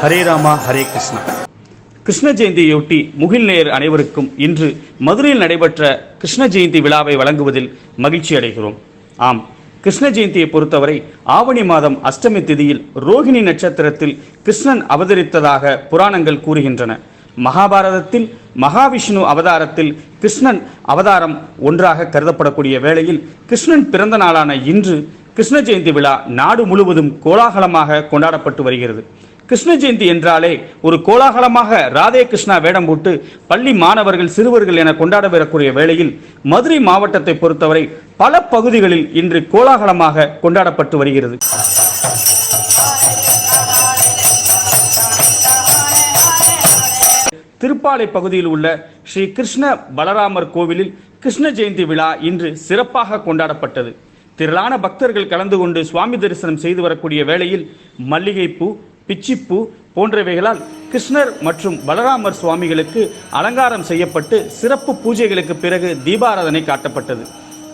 ஹரே ராமா ஹரே கிருஷ்ணா. கிருஷ்ண ஜெயந்தியொட்டி முகில் நேயர் அனைவருக்கும் இன்று மதுரையில் நடைபெற்ற கிருஷ்ண ஜெயந்தி விழாவை வழங்குவதில் மகிழ்ச்சி அடைகிறோம். ஆம் கிருஷ்ண ஜெயந்தியை பொறுத்தவரை ஆவணி மாதம் அஷ்டமி திதியில் ரோகிணி நட்சத்திரத்தில் கிருஷ்ணன் அவதரித்ததாக புராணங்கள் கூறுகின்றன. மகாபாரதத்தில் மகாவிஷ்ணு அவதாரத்தில் கிருஷ்ணன் அவதாரம் ஒன்றாக கருதப்படக்கூடிய வேளையில் கிருஷ்ணன் பிறந்த நாளான இன்று கிருஷ்ண ஜெயந்தி விழா நாடு முழுவதும் கோலாகலமாக கொண்டாடப்பட்டு வருகிறது. கிருஷ்ண ஜெயந்தி என்றாலே ஒரு கோலாகலமாக ராதே கிருஷ்ணா வேடம் போட்டு பள்ளி மாணவர்கள் சிறுவர்கள் என கொண்டாட வரக்கூடிய வேளையில் மதுரை மாவட்டத்தை பொறுத்தவரை பல பகுதிகளில் இன்று கோலாகலமாக கொண்டாடப்பட்டு வருகிறது. திருப்பாலை பகுதியில் உள்ள ஸ்ரீ கிருஷ்ண பலராமர் கோவிலில் கிருஷ்ண ஜெயந்தி விழா இன்று சிறப்பாக கொண்டாடப்பட்டது. திரளான பக்தர்கள் கலந்து கொண்டு சுவாமி தரிசனம் செய்து வரக்கூடிய வேளையில் மல்லிகைப்பூ பிச்சிப்பூ போன்றவைகளால் கிருஷ்ணர் மற்றும் பலராமர் சுவாமிகளுக்கு அலங்காரம் செய்யப்பட்டு சிறப்பு பூஜைகளுக்கு பிறகு தீபாராதனை காட்டப்பட்டது.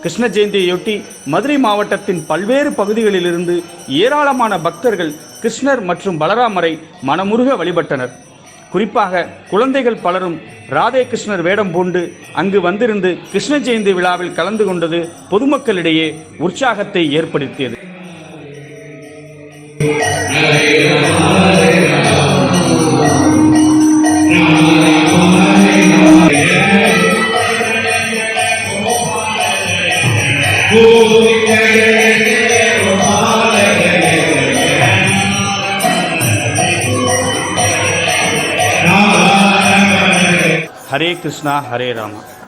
கிருஷ்ண ஜெயந்தியையொட்டி மதுரை மாவட்டத்தின் பல்வேறு பகுதிகளிலிருந்து ஏராளமான பக்தர்கள் கிருஷ்ணர் மற்றும் பலராமரை மனமுருக வழிபட்டனர். குறிப்பாக குழந்தைகள் பலரும் ராதே கிருஷ்ணர் வேடம் பூண்டு அங்கு வந்திருந்து கிருஷ்ண ஜெயந்தி விழாவில் கலந்து கொண்டது பொதுமக்களிடையே உற்சாகத்தை ஏற்படுத்தியது. ஹரே கிருஷ்ணா ஹரே ராமா